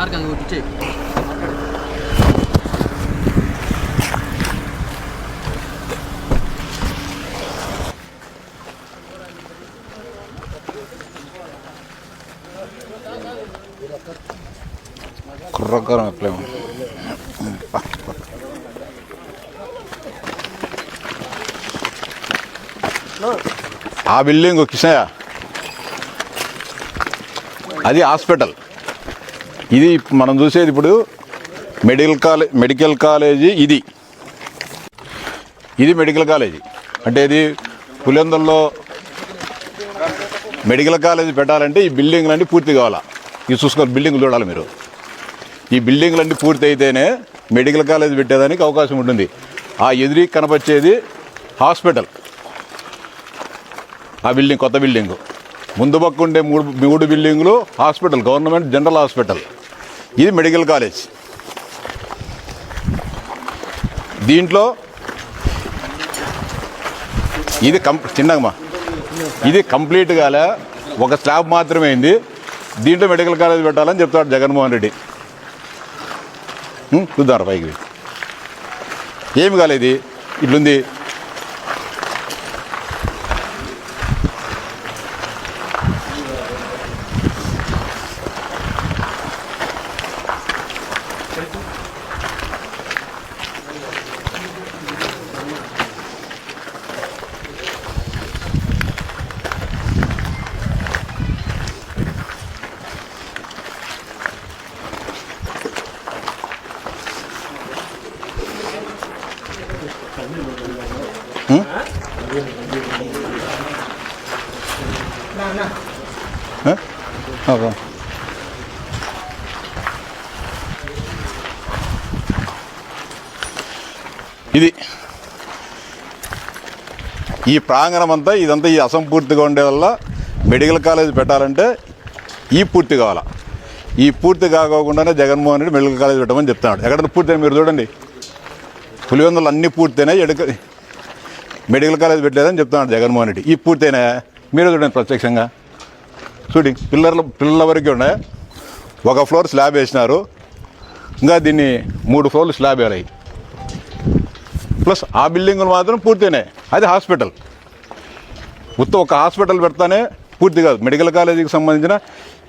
ఆర్కంగా కొట్టి ఇచ్చేయి కుర్రకారం ఎట్లేమో ఆ బిల్డింగ్ కిషనయ్య అది హాస్పిటల్ ఇది మనం చూసేది ఇప్పుడు మెడికల్ కాలేజ్ మెడికల్ కాలేజీ ఇది. ఇది మెడికల్ కాలేజీ. అంటే ఇది పులిందల్లో మెడికల్ కాలేజీ పెట్టాలంటే ఈ బిల్డింగ్లన్నీ పూర్తి కావాలా. ఇది చూసుకొని బిల్డింగ్ చూడాలి మీరు. ఈ బిల్డింగ్లన్నీ పూర్తి అయితేనే మెడికల్ కాలేజ్ పెట్టేదానికి అవకాశం ఉంటుంది. ఆ ఎదురి కనపచ్చేది హాస్పిటల్. ఆ బిల్డింగ్ కొత్త బిల్డింగు. ముందు పక్క ఉండే మూడు మూడు బిల్డింగులు హాస్పిటల్ గవర్నమెంట్ జనరల్ హాస్పిటల్. ఇది మెడికల్ కాలేజ్. దీంట్లో ఇది కం చిన్నమ్మా. ఇది కంప్లీట్ కాలే ఒక స్లాబ్ మాత్రమే అయింది దీంట్లో మెడికల్ కాలేజ్ పెట్టాలని చెప్తాడు జగన్మోహన్ రెడ్డి. చూద్దాం పైకి. ఏమి కాలేదు ఇట్లుంది. ఆ? ఇది ఈ ప్రాంగణం అంతా ఇదంతా ఈ అసంపూర్తిగా ఉండే వల్ల మెడికల్ కాలేజ్ పెట్టాలంటే ఈ పూర్తి కావాలా. ఈ పూర్తి కాకోకుండానే జగన్మోహన్ రెడ్డి మెడికల్ కాలేజ్ పెట్టమని చెప్తున్నాడు. ఎక్కడ పూర్తి మీరు చూడండి. పులివెందులు అన్నీ పూర్తయినాయి ఎడుక మెడికల్ కాలేజ్ పెట్టలేదని చెప్తున్నాడు జగన్మోహన్ రెడ్డి. ఈ పూర్తయినా మీరే చూడండి ప్రత్యక్షంగా? షూటింగ్ పిల్లర్ల పిల్లల వరకే ఉన్నాయి. ఒక ఫ్లోర్ స్లాబ్ వేసినారు. ఇంకా దీన్ని మూడు ఫ్లోర్లు స్లాబ్ వేయాలి. ప్లస్ ఆ బిల్డింగులు మాత్రం పూర్తినే. అది హాస్పిటల్. ఉత్త ఒక హాస్పిటల్ పెడతానే పూర్తి కాదు. మెడికల్ కాలేజీకి సంబంధించిన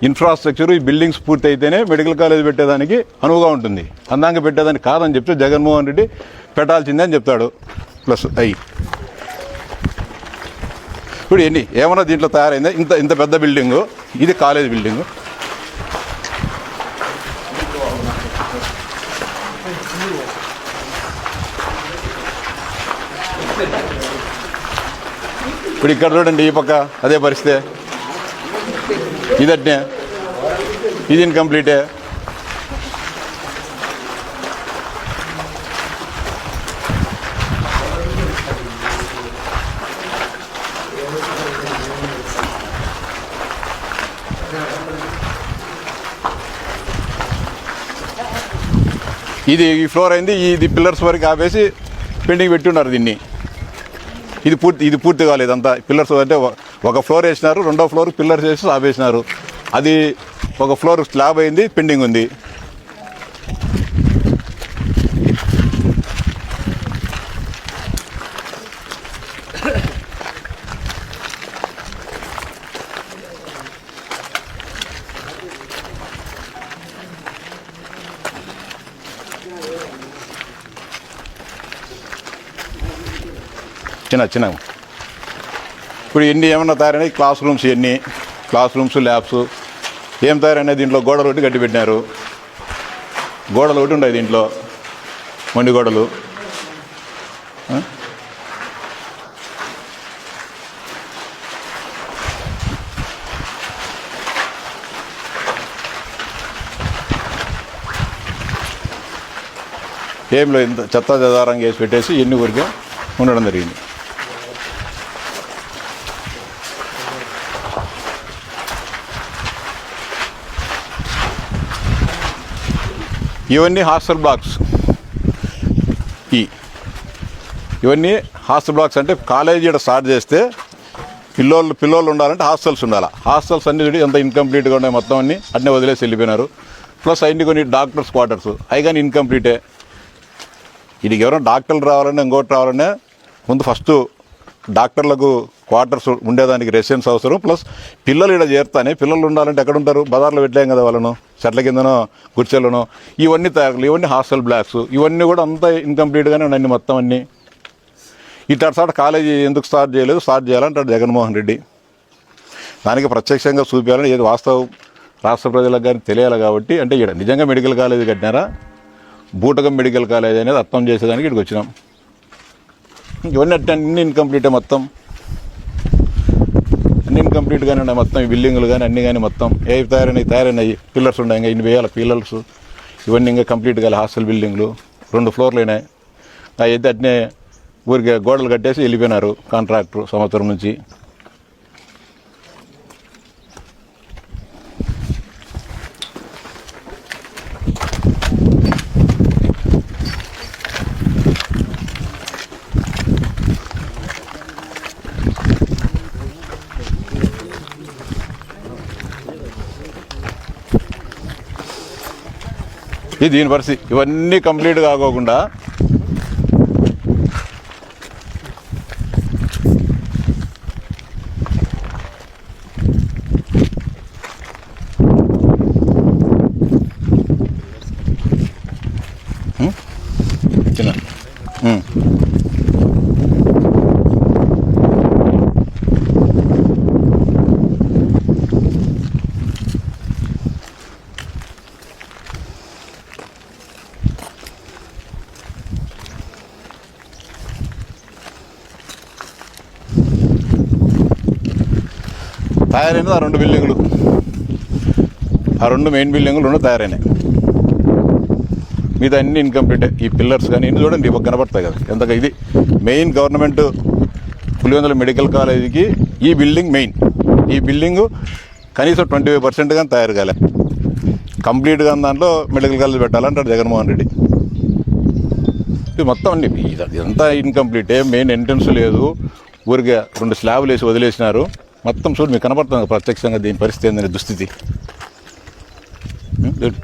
ఇన్ఫ్రాస్ట్రక్చర్ ఈ బిల్డింగ్స్ పూర్తి అయితేనే మెడికల్ కాలేజ్ పెట్టేదానికి అనువుగా ఉంటుంది. అందాక పెట్టేదానికి కాదని చెప్తే జగన్మోహన్ రెడ్డి పెట్టాల్సిందే అని చెప్తాడు. ప్లస్ అయ్యి ఇప్పుడు ఎన్ని ఏమన్నా దీంట్లో తయారైందా? ఇంత ఇంత పెద్ద బిల్డింగు. ఇది కాలేజ్ బిల్డింగు. ఇప్పుడు ఇక్కడ చూడండి ఈ పక్క అదే పరిస్థితి. ఇదట్నే. ఇది ఇన్కంప్లీటే ఇది ఈ ఫ్లోర్ అయింది ఇది పిల్లర్స్ వరకు ఆపేసి పెండింగ్ పెట్టున్నారు దీన్ని. ఇది పూర్తి ఇది పూర్తి కాలేదు అంతా పిల్లర్స్ అంటే ఒక- ఫ్లోర్ వేసినారు రెండో ఫ్లోర్ పిల్లర్స్ వేసి ఆపేసినారు. అది ఒక ఫ్లోర్ స్లాబ్ అయింది పెండింగ్ ఉంది. చిన్న చిన్న. ఇప్పుడు ఎన్ని ఏమన్నా తయారైనాయి? క్లాస్ రూమ్స్ ఎన్ని? Class rooms labs. ఏం తయారైనా దీంట్లో? గోడలు ఒకటి కట్టి పెట్టినారు. గోడలు ఒకటి ఉన్నాయి దీంట్లో. మొండి గోడలు. ఏం లేదు ఇంత చెత్త చెదారంగా వేసి పెట్టేసి ఎన్ని ఊరికే ఉండడం జరిగింది. ఇవన్నీ హాస్టల్ బ్లాక్స్. ఈ ఇవన్నీ హాస్టల్ బ్లాక్స్ అంటే కాలేజీ ఇక్కడ స్టార్ట్ చేస్తే పిల్లోళ్ళు పిల్లోళ్ళు ఉండాలంటే హాస్టల్స్ ఉండాలి. హాస్టల్స్ అన్ని చూడి ఎంత ఇన్కంప్లీట్గా ఉన్నాయి మొత్తం అన్ని. అన్నీ వదిలేసి వెళ్ళిపోయినారు. ప్లస్ అన్ని కొన్ని డాక్టర్స్ క్వార్టర్స్ అవి కానీ ఇన్కంప్లీటే ఇది ఎవరైనా డాక్టర్లు రావాలన్నా ఇంకోటి రావాలన్నా ముందు ఫస్ట్ డాక్టర్లకు క్వార్టర్స్ ఉండేదానికి రెసిడెన్స్ అవసరం. ప్లస్ పిల్లలు ఇక్కడ చేరుతానే. పిల్లలు ఉండాలంటే ఎక్కడ ఉంటారు బజార్లో పెట్టలేం కదా వాళ్ళను. చెట్ల కిందనో గుడిచెల్లోనో. ఇవన్నీ తయారు ఇవన్నీ హాస్టల్ బ్లాక్స్. ఇవన్నీ కూడా అంతా ఇన్కంప్లీట్గానే ఉన్నాయి మొత్తం అన్నీ. ఇటు సార్ కాలేజీ ఎందుకు స్టార్ట్ చేయలేదు? స్టార్ట్ చేయాలంటాడు జగన్మోహన్ రెడ్డి. దానికి ప్రత్యక్షంగా చూపించాలని ఏది వాస్తవం? రాష్ట్ర ప్రజలకు కానీ తెలియాలి కాబట్టి. అంటే ఇక్కడ నిజంగా మెడికల్ కాలేజీ కట్టినారా? బూటకం మెడికల్ కాలేజ్ అనేది అర్థం చేసేదానికి ఇక్కడికి వచ్చినాం. ఇవన్నీ అట్ట అన్ని ఇన్కంప్లీటే మొత్తం. అన్ని ఇన్కంప్లీట్గానే ఉన్నాయి మొత్తం ఈ బిల్డింగ్లు కానీ అన్నీ కానీ మొత్తం. ఏవి తయారైనాయి తయారైనాయి. పిల్లర్స్ ఉన్నాయి ఇంకా ఇన్ని వేయాల. పిల్లర్స్ ఇవన్నీ ఇంకా కంప్లీట్ కాలే హాస్టల్ బిల్డింగ్లు రెండు ఫ్లోర్లు అయినాయి. అయితే అట్నే ఊరికే గోడలు కట్టేసి వెళ్ళిపోయినారు కాంట్రాక్టర్ సంవత్సరం నుంచి. ఇది దీని పరిస్థితి ఇవన్నీ కంప్లీట్ కాకోకుండా చిన్న తయారైనది ఆ రెండు బిల్డింగులు. ఆ రెండు మెయిన్ బిల్డింగులు రెండు తయారైనాయి. మీద అన్ని ఇన్కంప్లీటే ఈ పిల్లర్స్ కానీ ఇన్ని చూడండి ఇవ్వ కనబడతాయి కదా. ఎంత ఇది మెయిన్ గవర్నమెంట్ పులివెందుల మెడికల్ కాలేజీకి ఈ బిల్డింగ్ మెయిన్ ఈ బిల్డింగ్ కనీసం ట్వంటీ ఫైవ్ పర్సెంట్ కానీ తయారు కాలే. కంప్లీట్గా దాంట్లో మెడికల్ కాలేజ్ పెట్టాలంటాడు జగన్మోహన్ రెడ్డి. ఇది మొత్తం అన్ని ఇది- ఇదంతా ఇన్కంప్లీటే మెయిన్ ఎంట్రన్స్ లేదు. ఊరికే రెండు స్లాబ్లు వేసి వదిలేసినారు. మొత్తం చూడు మీకు కనపడుతుంది ప్రత్యక్షంగా దీని పరిస్థితి ఏందని దుస్థితి చూడు.